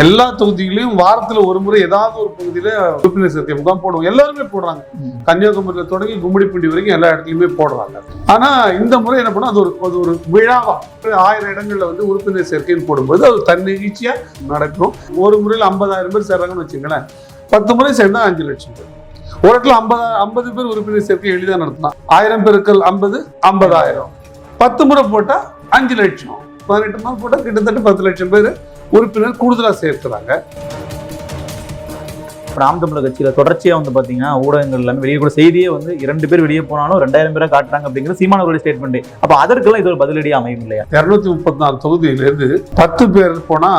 எல்லா தொகுதிகளையும் வாரத்துல ஒரு முறை ஏதாவது ஒரு பகுதியில உறுப்பினர் சேர்க்கை முகாம் போடுவோம். எல்லாருமே போடுறாங்க. கன்னியாகுமரியில தொடங்கி கும்மிடிப்பூண்டி வரைக்கும் எல்லா இடத்துலயுமே போடுறாங்க. ஆனா இந்த முறை என்ன பண்ணா அது ஒரு அது ஒரு விழாவா? ஆயிரம் இடங்கள்ல வந்து உறுப்பினர் சேர்க்கைன்னு போடும்போது அது தன்னிச்சையா நடக்கும். ஒரு முறையில் ஐம்பதாயிரம் பேர் சேர்றாங்கன்னு வச்சுங்களேன் பத்து முறை சேர்ந்தா அஞ்சு லட்சம் பேர். ஒரு இடத்துல ஐம்பது ஐம்பது பேர் உறுப்பினர் சேர்க்கை எளிதாக நடத்தலாம். ஆயிரம் பேருக்கள் ஐம்பது ஐம்பதாயிரம். பத்து முறை போட்டால் அஞ்சு லட்சம். பதினெட்டு மாதம் போட்டால் கிட்டத்தட்ட பத்து லட்சம் பேர் உறுப்பினர் கூடுதலா சேர்க்கிறாங்க. நாம் தமிழர் கட்சியில தொடர்ச்சியா வந்து பாத்தீங்கன்னா ஊடகங்கள் எல்லாமே வெளியே கூட செய்தியே வந்து இரண்டு பேர் வெளியே போனாலும் ரெண்டாயிரம் பேரா காட்டுறாங்க அப்படிங்கிறது சீமானவருடைய ஸ்டேட்மெண்ட் அப்ப அதற்கெல்லாம் இது ஒரு பதிலடியா அமையும் இல்லையா? இருநூத்தி முப்பத்தி நாலு தொகுதியிலிருந்து பத்து பேர் போனா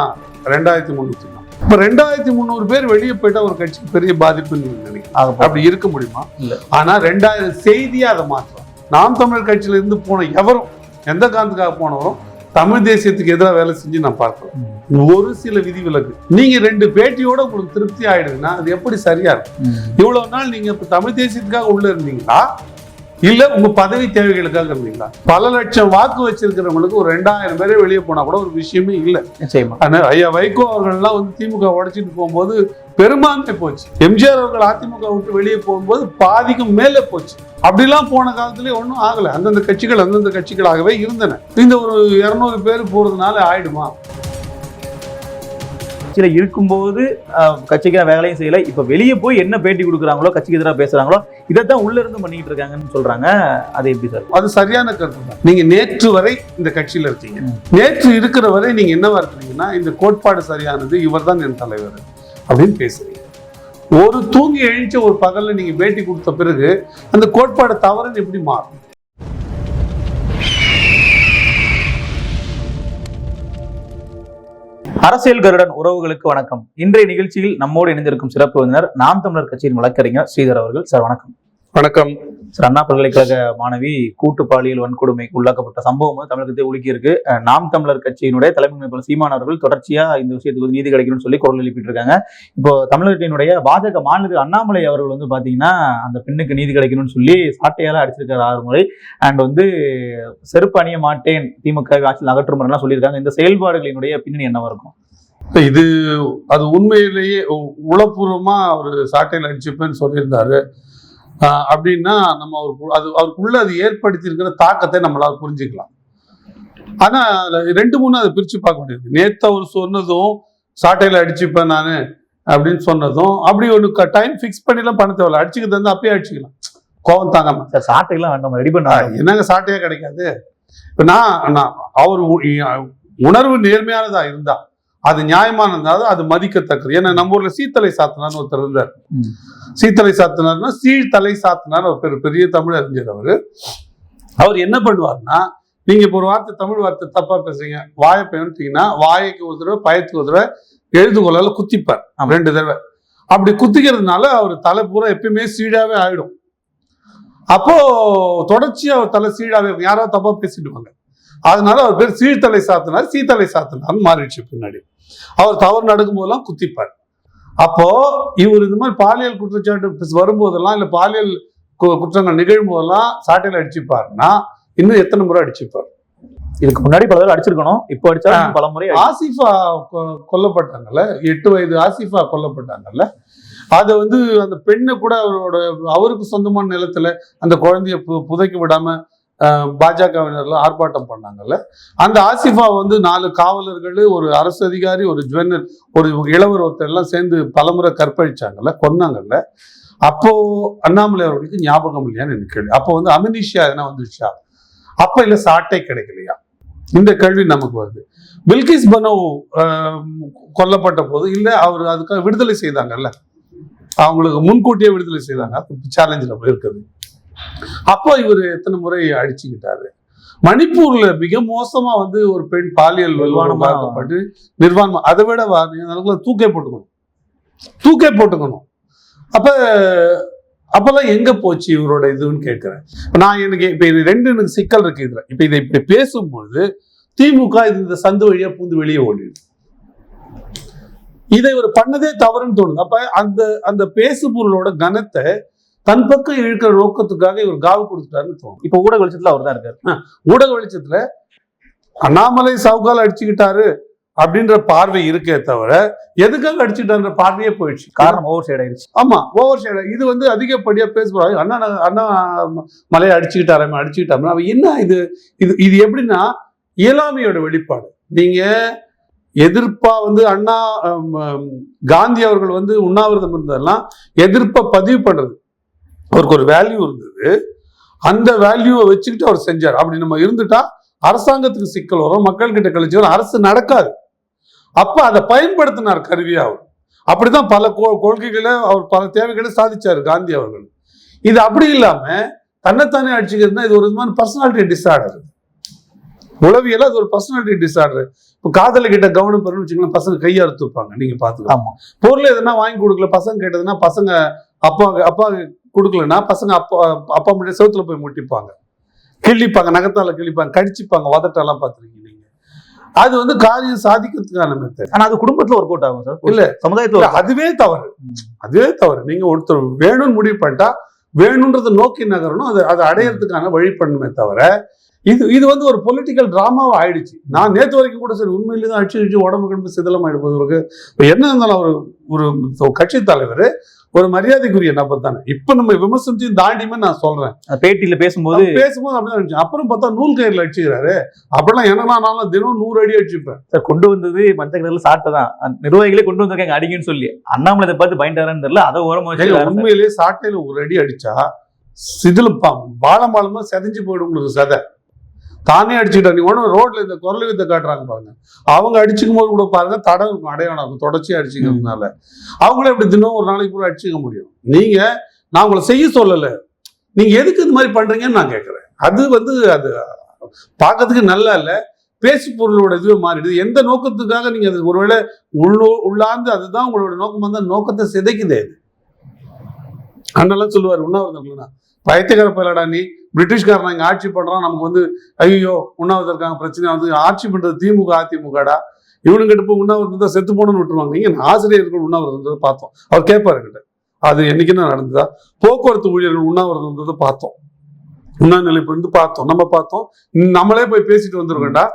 ரெண்டாயிரத்தி முந்நூற்றி இப்ப ரெண்டாயிரத்தி முந்நூறு பேர் வெளியே போயிட்டா ஒரு கட்சிக்கு பெரிய பாதிப்புன்னு போகுது. அப்படி இருக்க முடியுமா? இல்ல. ஆனா ரெண்டாயிரம் செய்தியா அதை மாற்றலாம் நாம் தமிழர் கட்சியில இருந்து போன எவரும் எந்த காரணத்துக்காக போனவரும் தமிழ் தேசியத்துக்கு எதிராக வேலை செஞ்சு நான் பார்க்கல. ஒரு சில விதிவிலக்கு நீங்க ரெண்டு பேட்டியோட உங்களுக்கு திருப்தி ஆயிடுதுன்னா அது எப்படி சரியா இருக்கும். இவ்வளவு நாள் நீங்க இப்ப தமிழ் தேசியத்துக்காக உள்ள இருந்தீங்களா இல்ல உங்க பதவி தேவைகளுக்காக இருந்தீங்களா பல லட்சம் வாக்கு வச்சிருக்கிறவங்களுக்கு ஒரு ரெண்டாயிரம் பேரே வெளியே போனா கூட ஒரு விஷயமே இல்ல. நிச்சயமா. ஆனா ஐயா வைகோ அவர்கள்லாம் வந்து திமுக உடைச்சிட்டு போகும்போது பெரும்பான்மை போச்சு. எம்ஜிஆர் அவர்கள் அதிமுக விட்டு வெளியே போகும்போது பாதிக்கும் மேலே போச்சு. அப்படிலாம் போன காலத்திலே ஒன்றும் ஆகல. அந்தந்த கட்சிகள் அந்தந்த கட்சிகளாகவே இருந்தன. இந்த ஒரு இருநூறு பேர் போறதுனால ஆயிடுமா? கட்சியில இருக்கும்போது கட்சிக்கான வேலையும் செய்யல. இப்ப வெளியே போய் என்ன பேட்டி கொடுக்குறாங்களோ கட்சிக்கு எதிராக பேசுறாங்களோ இதைத்தான் உள்ள இருந்து பண்ணிட்டு இருக்காங்கன்னு சொல்றாங்க. அது எப்படி சார்? அது சரியான கருத்து தான். நீங்க நேற்று வரை இந்த கட்சியில இருக்கீங்க. நேற்று இருக்கிற வரை நீங்க என்னவா இருக்கிறீங்கன்னா இந்த கோட்பாடு சரியானது இவர்தான் என் தலைவர் அப்படின்னு பேசுறீங்க. ஒரு தூங்கி எழுந்த ஒரு பகல்ல நீங்க பேட்டி கொடுத்த பிறகு அந்த கோட்பாடு தவறுன்னு எப்படி மாறும்? அரசியல் கருடன் உறவுகளுக்கு வணக்கம். இன்றைய நிகழ்ச்சியில் நம்மோடு இணைந்திருக்கும் சிறப்பு விருந்தினர் நாம் தமிழர் கட்சியின் வழக்கறிஞர் ஸ்ரீதர் அவர்கள். சார் வணக்கம். வணக்கம். அண்ணா பல்கலைக்கழக மாணவி கூட்டு பாலியல் வன்கொடுமைக்கு உள்ளாக்கப்பட்ட சம்பவம் வந்து தமிழகத்தை உலுக்கி இருக்கு அஹ் நாம் தமிழர் கட்சியினுடைய தலைமை நிர்வாகி சீமான் அவர்கள் தொடர்ச்சியா இந்த விஷயத்துக்கு வந்து நீதி கிடைக்கணும்னு சொல்லி குரல் எழுப்பிட்டு இருக்காங்க இப்போ தமிழகத்தினுடைய பாஜக மாநில அண்ணாமலை அவர்கள் வந்து பாத்தீங்கன்னா அந்த பெண்ணுக்கு நீதி கிடைக்கணும்னு சொல்லி சாட்டையால அடிச்சிருக்காரு ஆறு முறை. அண்ட் வந்து செருப்பு அணிய மாட்டேன் திமுக ஆட்சியில் அகற்றும் எல்லாம் சொல்லியிருக்காங்க. இந்த செயல்பாடுகளினுடைய பின்னணி என்னவா இருக்கும்? இது அது உண்மையிலேயே உளப்பூர்வமா அவர் சாட்டையில் அடிச்சுப்பேன்னு சொல்லியிருந்தாரு. அப்படின்னா நம்ம அவருக்கு அது அவருக்குள்ள அது ஏற்படுத்தி இருக்கிற தாக்கத்தை நம்மளால புரிஞ்சுக்கலாம். ஆனா ரெண்டு மூணு அதை பிரிச்சு பார்க்க முடியாது நேத்து அவர் சொன்னதும் சாட்டையில அடிச்சுப்பேன் நானு அப்படின்னு சொன்னதும் அப்படி ஒன்று டைம் ஃபிக்ஸ் பண்ணிலாம் பண்ண தேவையில்ல அடிச்சுக்கிறது வந்து அப்பயே அடிச்சுக்கலாம். கோவம் தாங்காம. சார் சாட்டையெல்லாம் வேண்டாம் ரெடி பண்ண என்னங்க சாட்டையா கிடைக்காது? இப்ப நான் அவர் உணர்வு நேர்மையானதா இருந்தா அது நியாயமானதா அது மதிக்கத்தக்கது. ஏன்னா நம்ம ஊர்ல சீத்தலை சாத்தனார்னு ஒருத்தர் இருந்தார். சீத்தலை சாத்தனார்னா சீழ்தலை சாத்தனார் ஒரு பெரு- பெரிய தமிழ் அறிஞர் அவரு. அவர் என்ன பண்ணுவார்னா நீங்க இப்போ ஒரு வார்த்தை தமிழ் வார்த்தை தப்பா பேசுறீங்க வாயை பயன்ட்டீங்கன்னா வாய்க்கு ஒரு தடவை பயத்துக்கு ஒரு தடவை எழுதுகோலால குத்திப்பார். ரெண்டு தடவை. அப்படி குத்திக்கிறதுனால அவர் தலை பூரா எப்பயுமே சீழாவே ஆயிடும். அப்போ தொடர்ச்சியா அவர் தலை சீழாவே இருக்கும். யாரோ தப்பா பேசிடுவாங்க அதனால அவர் பேர் சீழ்தலை சாத்தினார் சீத்தலை சாத்தினார்னு மாறிடுச்சு பின்னாடி. அவர் தவறு நடக்கும் போதெல்லாம் குத்திப்பார். அப்போ இவர் இந்த மாதிரி பாலியல் குற்றச்சாட்டு வரும்போதெல்லாம் இல்ல பாலியல் குற்றங்கள் நிகழும் போதெல்லாம் சாட்டையில அடிச்சுப்பாருன்னா இன்னும் எத்தனை முறை அடிச்சுப்பார்? இதுக்கு முன்னாடி பல தடவை அடிச்சிருக்கணும். இப்போ அடிச்சா. பல முறை ஆசிஃபா கொல்லப்பட்டாங்கல்ல? எட்டு வயது ஆசிஃபா கொல்லப்பட்டாங்கல்ல? அதை வந்து அந்த பெண்ணை கூட அவரோட அவருக்கு சொந்தமான நிலத்துல அந்த குழந்தைய புதைக்க விடாம பாஜகவினர்லாம் ஆர்ப்பாட்டம் பண்ணாங்கல்ல. அந்த ஆசிஃபா வந்து நாலு காவலர்கள் ஒரு அரசு அதிகாரி ஒரு ஜுவனர் ஒரு இளவர் ஒருத்தர் எல்லாம் சேர்ந்து பலமுறை கற்பழிச்சாங்கல்ல கொன்னாங்கல்ல. அப்போ அண்ணாமலை அவர்களுக்கு ஞாபகம் இல்லையான்னு எனக்கு கேள்வி. அப்போ வந்து அமினிஷியா எதனா வந்துச்சா அப்ப இல்ல சாட்டை கிடைக்கலையா? இந்த கேள்வி நமக்கு வருது. பில்கிஸ் பனோ கொல்லப்பட்ட போது இல்ல அவர் அதுக்காக விடுதலை செய்தாங்கல்ல. அவங்களுக்கு முன்கூட்டியே விடுதலை செய்தாங்க. சேலஞ்சில் இருக்குது அப்போ இவர் எத்தனை முறை அடிச்சுக்கிட்டாரு? மணிப்பூர்ல மிக மோசமா வந்து ஒரு பெண் பாலியல் வல்லுறமாக்கப்பட்டு நிர்வாணம்? அதை விட தூக்கே போட்டுக்கணும். தூக்கே போட்டுக்கணும். அப்ப அப்பெல்லாம் எங்க போச்சு இவரோட இதுன்னு கேட்கிறேன். நான் எனக்கு இப்ப இது ரெண்டு எனக்கு சிக்கல் இருக்கு இதுல. இப்ப இதை இப்படி பேசும்பொழுது திமுக இது இந்த சந்து வழியா பூந்து வெளியே ஓடிடுது. இதை இவர் பண்ணதே தவறுன்னு தோணுது. அப்ப அந்த அந்த பேசு பொருளோட கனத்தை தன் பக்கம் இழுக்கிற நோக்கத்துக்காக இவர் காவு கொடுத்துட்டாருன்னு தோணும். இப்போ ஊடக வெளிச்சத்துல அவர் தான் இருக்காரு. ஊடக வெளிச்சத்துல அண்ணாமலை சவுக்கால் அடிச்சுக்கிட்டாரு அப்படின்ற பார்வை இருக்கே தவிர எதுக்காக அடிச்சுட்டான்ற பார்வையே போயிடுச்சு. காரணம் ஓவர் சைடு ஆயிடுச்சு ஆமா ஓவர் ஷேட் இது வந்து அதிகப்படியா பேசுவாங்க அண்ணா அண்ணா மலையை அடிச்சுக்கிட்டாராம அடிச்சுக்கிட்டாம. அவன் என்ன இது? இது இது எப்படின்னா இயலாமையோட வெளிப்பாடு. நீங்க எதிர்ப்பா வந்து அண்ணா காந்தி அவர்கள் வந்து உண்ணாவிரதம் இருந்ததெல்லாம் எதிர்ப்பை பதிவு பண்றது. அவருக்கு ஒரு வேல்யூ இருந்தது. அந்த வேல்யூவை வச்சுக்கிட்டு அவர் செஞ்சார். அப்படி நம்ம இருந்துட்டா அரசாங்கத்துக்கு சிக்கல் வரும் மக்கள் கிட்ட கழிச்சு வரும் அரசு நடக்காது. அப்ப அதை பயன்படுத்தினார் கருவியா அவர். அப்படிதான் பல கொ- கொள்கைகளை அவர் பல தேவைகளை சாதிச்சார் காந்தி அவர்கள். இது அப்படி இல்லாம தன்னைத்தானே அடிச்சுக்கிறதுனா இது ஒரு விதமான பர்சனாலிட்டி டிஸார்டர் உளவியல அது ஒரு பர்சனாலிட்டி டிஸார்டர் இப்போ காதல கிட்ட கவனம் பெறணும்னு வச்சுக்கலாம் பசங்க கையை அறுத்துப்பாங்க நீங்க பாத்துக்கலாம் பொருள் எதுனா வாங்கி கொடுக்கல பசங்க கேட்டதுன்னா பசங்க அப்பா அப்பா கொடுக்கலன்னா பசங்க அப்பா அப்பா முன்னாடி செவுத்துல போய் முட்டிப்பாங்க. கிள்ளிப்பாங்க நகத்தால கிள்ளிப்பாங்க கடிச்சுப்பாங்க உதட்டெல்லாம் பார்த்துருக்கீங்க நீங்க. அது வந்து காரியம் சாதிக்கிறதுக்கான மெத்தட் ஆனா அது குடும்பத்துல ஒர்க் அவுட் ஆகும் சார். இல்ல. சமுதாயத்துல அதுவே தவறு. அதுவே தவறு. நீங்க ஒருத்தர் வேணும்னு முடிவு பண்ணிட்டா வேணுன்றதை நோக்கி நகரணும் அது அதை அடையறதுக்கான வழி பண்ணுமே தவிர இது இது வந்து ஒரு பொலிட்டிக்கல் டிராமாவா ஆயிடுச்சு. நான் நேத்து வரைக்கும் கூட சரி உண்மையிலே தான் அடிச்சு அடிச்சு உடம்பு கிடம்பு சிதலம் இப்போ என்ன இருந்தாலும் ஒரு ஒரு கட்சி தலைவர் ஒரு மரியாதைக்குரிய நபர் தானே. இப்ப நம்ம விமர்சனத்தையும் தாண்டியுமே நான் சொல்றேன். பேட்டியில பேசும்போது பேசும்போது அப்படிதான் அப்புறம் பார்த்தா நூல் கயிறுல அடிச்சுக்கிறாரு. அப்படிலாம் என்னன்னா நானும் தினம் நூறு அடி அடிச்சுப்பேன். சார் கொண்டு வந்தது மஞ்சள் கலர்ல சாட்டை தான் நிர்வாகிகளே கொண்டு வந்திருக்காங்க அடிங்கன்னு சொல்லி. அண்ணாமலை இதை பார்த்து பயன்டாரான்னு தெரியல. அதை ஓரமா வச்சு ஏங்க, வேற சார். உண்மையிலேயே சாட்டையில ஒரு அடி அடிச்சா சிதில பாலம் பாலமா செதஞ்சு போயிடும் உங்களுக்கு சதை. தானே அடிச்சுட்டா நீ ஒன்றும் ரோட்ல இந்த குரல் வித்தை காட்டுறாங்க பாருங்க. அவங்க அடிச்சுக்கும் போது கூட பாருங்க தடம் இருக்கும் அடையாளம் இருக்கும் தொடர்ச்சியாக அடிச்சுக்கிறதுனால. அவங்களே இப்படி தினம் ஒரு நாளைக்கு பூரா அடிச்சுக்க முடியும். நீங்க நான் உங்களை செய்ய சொல்லலை. நீங்க எதுக்கு இது மாதிரி பண்றீங்கன்னு நான் கேட்குறேன். அது வந்து அது பார்க்கறதுக்கு நல்லா இல்ல. பேசு பொருளோட இதுவே மாறிடுது. எந்த நோக்கத்துக்காக நீங்க அது ஒருவேளை உள்ளோ உள்ளாந்து அதுதான் உங்களோட நோக்கம் வந்தால் நோக்கத்தை சிதைக்குதே அது அண்ணெல்லாம் சொல்லுவார் உண்ணாவிரதம் பயத்துக்கார பயிலடா நீ. பிரிட்டிஷ்காரன் இங்க ஆட்சி பண்றான் நமக்கு வந்து ஐயோ உண்ணாவிரதம் இருக்காங்க பிரச்சனை வந்து ஆட்சி பண்றது திமுக அதிமுகடா? இவனுங்கிட்ட போய் உண்ணாவிரதம் தான் செத்து போகணும்னு விட்டுருவாங்க. நீங்க ஆசிரியர்கள் உண்ணாவிரதம் இருந்ததை பார்த்தோம். அவர் கேட்பாரு கிட்ட அது என்னைக்குன்னு நடந்ததா? போக்குவரத்து ஊழியர்கள் உண்ணாவிரதம் இருந்ததை பார்த்தோம். உண்ணாநிலைப்பு இருந்து பார்த்தோம். நம்ம பார்த்தோம். நம்மளே போய் பேசிட்டு வந்திருக்கோம்டா.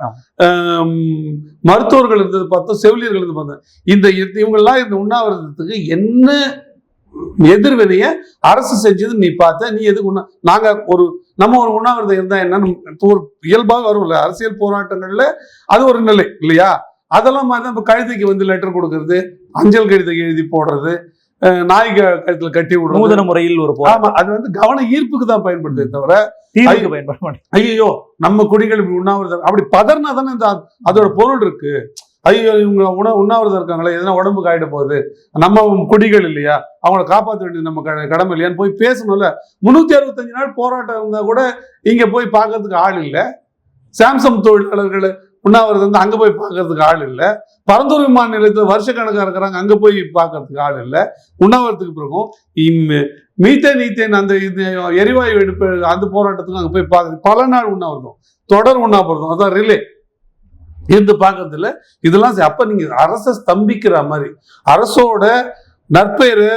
மருத்துவர்கள் இருந்தது பார்த்தோம் செவிலியர்கள் இருந்து பார்த்தோம். இந்த இவங்கெல்லாம் இந்த உண்ணாவிரதத்துக்கு என்ன எதிர்வினைய அரசு செஞ்சது நீ பார்த்த நீ எதுக்கு நாங்க ஒரு நம்ம ஒரு உண்ணாவிரதம் இருந்தா என்ன? இப்போ ஒரு இயல்பாக வரும்ல அரசியல் போராட்டங்கள்ல அது ஒரு நிலை இல்லையா? அதெல்லாம் மாதிரி இப்போ கழுதைக்கு வந்து லெட்டர் கொடுக்கறது அஞ்சல் கடிதம் எழுதி போடுறது நாய் கழுத்துல கட்டி விடுறது. நூதன முறையில் ஒரு ஆமா அது வந்து கவன ஈர்ப்புக்கு தான் பயன்படுதே தவிர தீர்வுக்கு பயன்பட ஐயோ நம்ம குடிகள் உண்ணாவிரதம் அப்படி பதறினா தானே இந்த அதோட பொருள் இருக்கு. ஐயோ இவங்க உண உண்ணாவிரதம் இருக்காங்களே எதனா உடம்புக்கு ஆகிட போகுது. நம்ம குடிகள் இல்லையா? அவங்கள காப்பாற்ற வேண்டியது நம்ம க- கடமை இல்லையான்னு போய் பேசணும்ல. முந்நூற்றி அறுபத்தஞ்சு நாள் போராட்டம் இருந்தால் கூட இங்க போய் பார்க்கறதுக்கு ஆள் இல்லை. சாம்சங் தொழிலாளர்கள் உண்ணாவிரதம் வந்து அங்க போய் பார்க்கறதுக்கு ஆள் இல்லை. பரந்தூர் விமான நிலையத்தில் வருஷக்கணக்காக இருக்கிறாங்க அங்க போய் பார்க்கறதுக்கு ஆள் இல்லை. உண்ணாவிரத்துக்கு பிறகும் மீத்தேன் ஈத்தேன் அந்த இது எரிவாயு எடுப்பு அந்த போராட்டத்துக்கு அங்கே போய் பார்க்க பல நாள் உண்ணாவிரதம். தொடர் உண்ணாவிரதம். அதான் ரிலே இருந்து பார்க்கறதுல இதெல்லாம் அப்ப நீங்க அரசை ஸ்தம்பிக்கிற மாதிரி அரசோட நற்பெயரை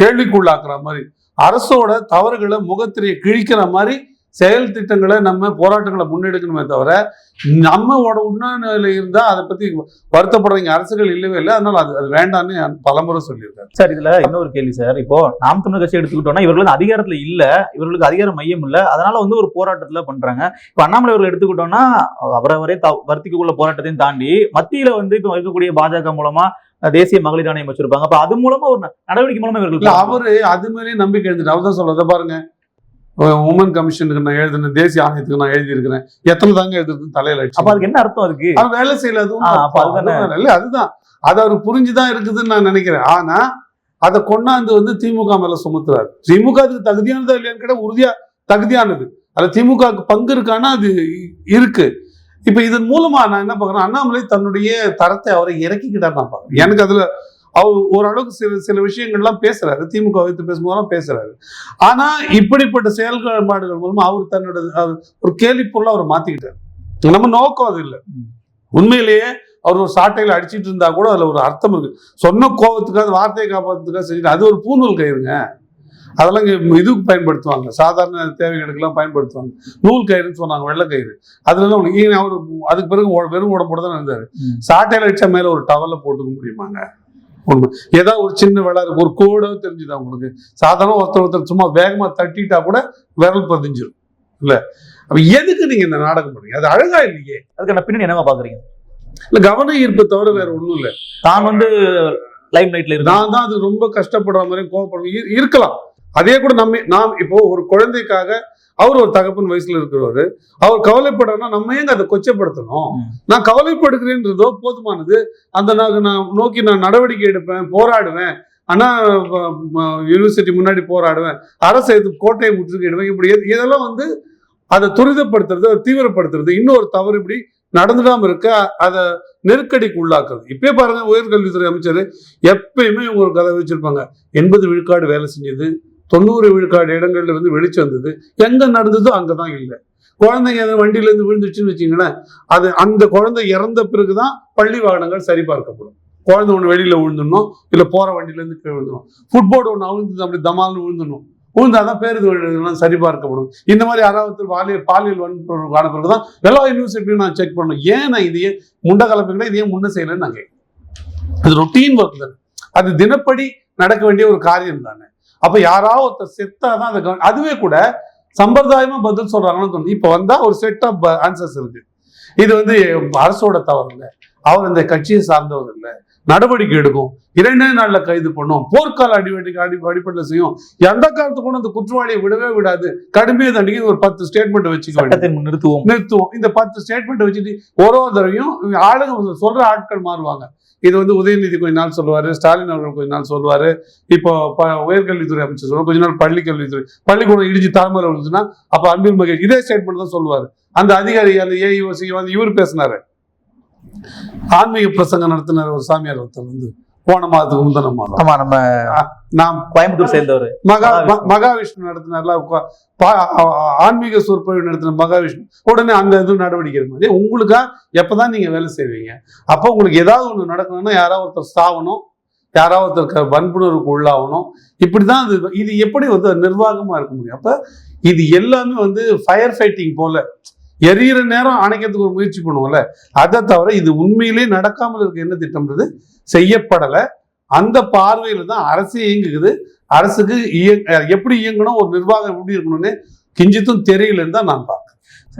கேள்விக்குள்ளாக்குற மாதிரி அரசோட தவறுகளை முகத்திரையை கிழிக்கிற மாதிரி செயல் திட்டங்களை நம்ம போராட்டங்களை முன்னெடுக்கணுமே தவிர நம்மளோட உண்ணாநிலை இருந்தா அதை பத்தி வருத்தப்படுறவங்க அரசுகள் இல்லவே இல்லை. அதனால அது அது வேண்டாம்னு பலமுறை சொல்லியிருக்காரு சார் இதுல இன்னொரு கேள்வி சார். இப்போ நாம் தமிழர் கட்சி எடுத்துக்கிட்டோம்னா இவர்கள் வந்து அதிகாரத்துல இல்ல. இவர்களுக்கு அதிகார மையம் இல்ல. அதனால வந்து ஒரு போராட்டத்துல பண்றாங்க. இப்ப அண்ணாமலை அவர்கள் எடுத்துக்கிட்டோம்னா அவரவரே த- வருத்திக்குள்ள போராட்டத்தையும் தாண்டி மத்தியில வந்து இப்ப இருக்கக்கூடிய பாஜக மூலமா தேசிய மகளிர் ஆணையம் வச்சிருப்பாங்க. அப்ப அது மூலமா ஒரு நடவடிக்கை மூலமா இவர்கள் அவரு அது மேலேயே நம்பிக்கை எழுதிட்டு அவர் தான் சொல்றத பாருங்க. உமன் கமிஷனுக்கு நான் எழுதினேன் தேசிய ஆணையத்துக்கு நான் எழுதியிருக்கிறேன். எத்தனை தாங்க எழுதுறது தலையில அப்ப அதுக்கு என்ன அர்த்தம் அதுக்கு? அவன் வேலை செய்யல அதுவும் இல்ல அதுதான். அது அவர் புரிஞ்சுதான் இருக்குதுன்னு நான் நினைக்கிறேன். ஆனா அதை கொண்டாந்து வந்து திமுக மேல சுமத்துறாரு. திமுக அதுக்கு தகுதியானதா இல்லையான்னு கேட்டா உறுதியா தகுதியானது. அதுல திமுகவுக்கு பங்கு இருக்கான்னா அது இருக்கு. இப்ப இதன் மூலமா நான் என்ன பாக்குறேன் அண்ணாமலை தன்னுடைய தரத்தை அவரை இறக்கிக்கிட்டார் நான் பாக்குறேன் எனக்கு அதுல அவர் ஓரளவுக்கு சில சில விஷயங்கள்லாம் பேசுறாரு. திமுக வைத்து பேசும்போதெல்லாம் பேசுறாரு. ஆனா இப்படிப்பட்ட செயல்பாடுகள் மூலமா அவர் தன்னோட ஒரு கேள்வி பொருளை அவர் மாத்திக்கிட்டார். நம்ம நோக்கம் அது இல்லை. உண்மையிலேயே அவர் ஒரு சாட்டையில அடிச்சிட்டு இருந்தா கூட அதுல ஒரு அர்த்தம் இருக்கு. சொன்ன கோபத்துக்காக வார்த்தையை காப்பாத்துக்காக செஞ்சுட்டு அது ஒரு பூநூல் கயிறுங்க. அதெல்லாம் இங்க இதுக்கு பயன்படுத்துவாங்க. சாதாரண தேவைகளுக்கெல்லாம் பயன்படுத்துவாங்க. நூல் கயிறுன்னு சொன்னாங்க வெள்ளை கயிறு. அதுல அவர் அதுக்கு பிறகு வெறும் உடம்போட தான் இருந்தாரு. சாட்டையில வச்ச மேல ஒரு டவலை போட்டுக்க முடியுமாங்க? ஒண்ணு ஏதாவது ஒரு சின்ன விளை இருக்கு ஒரு கோடோ தெரிஞ்சுதா உங்களுக்கு? சாதாரண ஒருத்தர் ஒருத்தர் சும்மா வேகமா தட்டிட்டா கூட விரல் பதிஞ்சிரும். இல்ல? அப்ப எதுக்கு நீங்க இந்த நாடகம் பண்றீங்க? அது அழகா இல்லையே? அதுக்கான பின்னணி என்னவா பாக்குறீங்க? இல்ல கவன ஈர்ப்பு தவிர வேற ஒண்ணும் இல்ல. தான் வந்து லைம் லைட்ல இருக்கு நான் தான் அது ரொம்ப கஷ்டப்படுற மாதிரி கோவப்படுறேன் இரு- இருக்கலாம். அதே கூட நம்ம நாம் இப்போ ஒரு குழந்தைக்காக அவர் ஒரு தகப்பன் வயசுல இருக்கிறவரு. அவர் கவலைப்படுறனா நம்ம ஏங்க அதை கொச்சப்படுத்தணும். நான் கவலைப்படுகிறேன்றதோ போதுமானது. அந்த நான் நான் நோக்கி நான் நடவடிக்கை எடுப்பேன் போராடுவேன். ஆனா யூனிவர்சிட்டி முன்னாடி போராடுவேன். அரசு எது கோட்டையை முற்றுகையிடுவேன். இப்படி இதெல்லாம் வந்து அதை துரிதப்படுத்துறது அதை தீவிரப்படுத்துறது. இன்னொரு தவறு இப்படி நடந்துடாம இருக்க அதை நெருக்கடிக்கு உள்ளாக்குறது. இப்பயே பாருங்க உயர்கல்வித்துறை அமைச்சர் எப்பயுமே ஒரு கதை வச்சிருப்பாங்க. எண்பது விழுக்காடு வேலை செஞ்சது தொண்ணூறு விழுக்காடு இடங்கள்ல வந்து வெளிச்சம் வந்தது. எங்க நடந்ததோ அங்கதான் இல்லை. குழந்தைங்க எதாவது வண்டியில இருந்து விழுந்துச்சுன்னு வச்சுங்களேன் அது அந்த குழந்தை இறந்த பிறகுதான் பள்ளி வாகனங்கள் சரிபார்க்கப்படும். குழந்தை ஒன்று வெளியில விழுந்துடணும் இல்ல போற வண்டியில இருந்து கீழே விழுந்துடும் ஃபுட்போர்டு ஒன்று அவிழ்ந்து அப்படி தமால்னு விழுந்துடணும். விழுந்தாதான் பேருந்து வழிகள்லாம் சரிபார்க்கப்படும். இந்த மாதிரி அறாவத்தில் பாலியல் பாலியல் வன்பொருள் காண பிறகுதான் எல்லா யூனிவர்சிட்டியும் நான் செக் பண்ணணும். ஏன் நான் இதையே முண்ட கலப்புங்களா இதையே முன்ன செய்யலைன்னு நான் கேட்கிறேன். அது ரொட்டீன் ஒர்க் தானே. அது தினப்படி நடக்க வேண்டிய ஒரு காரியம் தானே. அப்ப யாராவது ஒருத்தர் செத்தாதான் அதை அதுவே கூட சம்பிரதாயமா பதில் சொல்றாங்கன்னு தோணுது. இப்ப வந்தா ஒரு செட் ஆஃப் ஆன்சர்ஸ் இருக்கு. இது வந்து அரசோட தவறு இல்லை. அவர் இந்த கட்சியை சார்ந்தவர் இல்லை. நடவடிக்கை எடுக்கும். இரண்டே நாள்ல கைது பண்ணும். போர்க்கால அடிவடிக்கை அடி அடிப்படையில் செய்யும். எந்த காலத்து கூட அந்த குற்றவாளியை விடவே விடாது. கடுமையை தண்டிக்க ஒரு பத்து ஸ்டேட்மெண்ட் வச்சுக்க நிறுத்துவோம். நிறுத்துவோம். இந்த பத்து ஸ்டேட்மெண்ட் வச்சுட்டு ஒரு ஒரு தடவையும் ஆளுங்க சொல்ற ஆட்கள் மாறுவாங்க. இது வந்து உதயநிதி கொஞ்ச நாள் சொல்லுவாரு ஸ்டாலின் அவர்கள் கொஞ்ச நாள் சொல்லுவாரு. இப்போ ப- உயர்கல்வித்துறை அமைச்சர் சொல்லுவார் கொஞ்ச நாள் பள்ளி கல்வித்துறை பள்ளிக்கூடம் இடிச்சு தாமரை விழுந்துச்சுன்னா அப்போ அன்பில் மகேஷ் இதே ஸ்டேட்மெண்ட் தான் சொல்லுவாரு. அந்த அதிகாரி அந்த ஏஇஓசி வந்து இவர் பேசினாரு. ஆன்மீக பிரசங்கம் நடத்தினார் ஒரு சாமியார் ஒருத்தர் வந்து. போன மாதத்துக்கு முந்தின மாதம். ஆமா நம்ம நாம் கோயம்புத்தூர் சேர்ந்தவர். மகா மகாவிஷ்ணு. நடத்தினார்ல ஆன்மீக சொற்பொழிவு நடத்தின மகாவிஷ்ணு. உடனே அந்த இது நடவடிக்கை. அதே உங்களுக்கா? எப்பதான் நீங்க வேலை செய்வீங்க? அப்போ உங்களுக்கு ஏதாவது ஒண்ணு நடக்கணும்னா யாராவது ஒருத்தர் சாவணும். யாராவது ஒருத்தர் வன்புணர்வுக்கு உள்ளாகணும். இப்படிதான் அது இது எப்படி வந்து நிர்வாகமா இருக்க முடியும்? அப்ப இது எல்லாமே வந்து ஃபயர் ஃபைட்டிங் போல. எரியிற நேரம் அணைக்கிறதுக்கு ஒரு முயற்சி பண்ணுவோம்ல. அதை தவிர இது உண்மையிலேயே நடக்காமல் இருக்க என்ன திட்டம்ன்றது? செய்யப்படலை. அந்த பார்வையில தான் அரசு இயங்குகிறது. அரசுக்கு இயங்க எப்படி இயங்கணும் ஒரு நிர்வாகம் எப்படி இருக்கணும்னு கிஞ்சித்தும் தெரியலன்னு தான் நான் பார்க்குறேன்.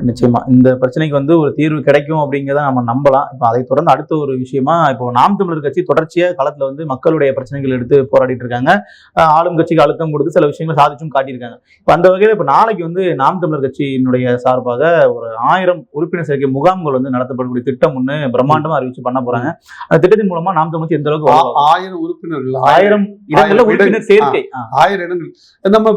நிச்சயமா. இந்த பிரச்சனைக்கு வந்து ஒரு தீர்வு கிடைக்கும் அப்படிங்கிறத நம்ம நம்பலாம். இப்போ அதை தொடர்ந்து அடுத்த ஒரு விஷயமா இப்போ நாம் தமிழர் கட்சி தொடர்ச்சியா களத்துல வந்து மக்களுடைய பிரச்சனைகள் எடுத்து போராடிட்டு இருக்காங்க. ஆளும் கட்சிக்கு அழுத்தம் கொடுத்து சில விஷயங்களை சாதிச்சும் காட்டியிருக்காங்க. இப்போ அந்த வகையில இப்போ நாளைக்கு வந்து நாம் தமிழர் கட்சியினுடைய சார்பாக ஒரு ஆயிரம் உறுப்பினர் சேர்க்கை முகாம்கள் வந்து நடத்தப்படக்கூடிய திட்டம் ஒன்று பிரம்மாண்டமா அறிவிச்சு பண்ண போறாங்க. அந்த திட்டத்தின் மூலமா நாம் தமிழ் எந்த அளவுக்கு? ஆயிரம் உறுப்பினர்கள் ஆயிரம் இடங்கள்ல உறுப்பினர் சேர்க்கை. ஆயிரம் இடங்கள். நம்ம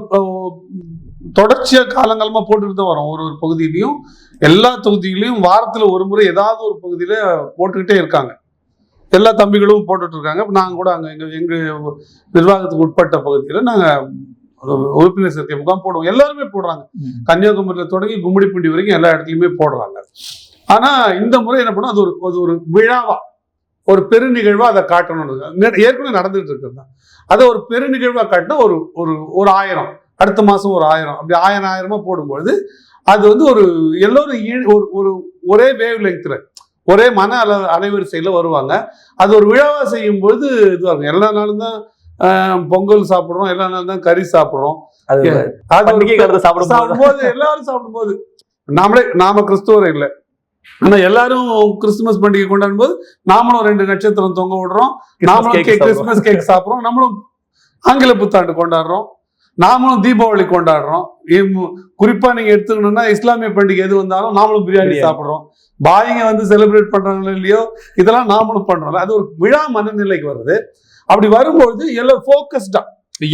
இப்போ தொடர்ச்சியா காலங்காலமா போட்டுட்டு தான் வரோம். ஒரு ஒரு பகுதியிலையும் எல்லா தொகுதியிலையும் வாரத்துல ஒரு முறை ஏதாவது ஒரு பகுதியில போட்டுக்கிட்டே இருக்காங்க. எல்லா தம்பிகளும் போட்டுட்டு இருக்காங்க. இப்ப நாங்க கூட அங்க எங்க எங்க நிர்வாகத்துக்கு உட்பட்ட பகுதியில நாங்க உறுப்பினர் சேர்க்கை முகாம் போடுவோம். எல்லாருமே போடுறாங்க. கன்னியாகுமரியில தொடங்கி கும்மிடிப்பூண்டி வரைக்கும் எல்லா இடத்துலயுமே போடுறாங்க. ஆனா இந்த முறை என்ன பண்ணா அது ஒரு அது ஒரு விழாவா ஒரு பெருநிகழ்வா அதை காட்டணும் ஏற்கனவே நடந்துட்டு இருக்கிறது தான். அதை ஒரு பெருநிகழ்வா காட்டினா ஒரு ஒரு ஒரு ஆயிரம். அடுத்த மாசம் ஒரு ஆயிரம். அப்படி ஆயிரம் ஆயிரமா போடும்பொழுது அது வந்து ஒரு எல்லோரும் ஒரு ஒரு ஒரே வேவ் லெங்க்ல ஒரே மன அல அலைவரிசையில வருவாங்க. அது ஒரு விழாவா செய்யும் பொழுது இதுவாக இருக்கும் எல்லா நாளும் தான் ஆஹ், பொங்கல் சாப்பிடுறோம் எல்லா நாளும் தான் கறி சாப்பிடுறோம். சாப்பிடும்போது எல்லாரும் சாப்பிடும்போது. நாமளே நாம கிறிஸ்துவர் இல்லை. ஆனா எல்லாரும் கிறிஸ்துமஸ் பண்டிகை கொண்டாடும் போது நாமளும் ரெண்டு நட்சத்திரம் தொங்க விடுறோம். நாமளும். கிறிஸ்துமஸ் கேக் சாப்பிடுறோம். நம்மளும் ஆங்கில புத்தாண்டு கொண்டாடுறோம். நாமளும் தீபாவளி கொண்டாடுறோம். குறிப்பா நீங்க எடுத்துக்கணும்னா இஸ்லாமிய பண்டிகை எது வந்தாலும் நாமளும் பிரியாணி. சாப்பிடுறோம். பாய்ங்க வந்து செலிப்ரேட் பண்றாங்களோ இல்லையோ இதெல்லாம் நாமளும் பண்றோம். அது ஒரு விழா மனநிலைக்கு வருது. அப்படி வரும்பொழுது எல்லாம் ஃபோக்கஸ்டா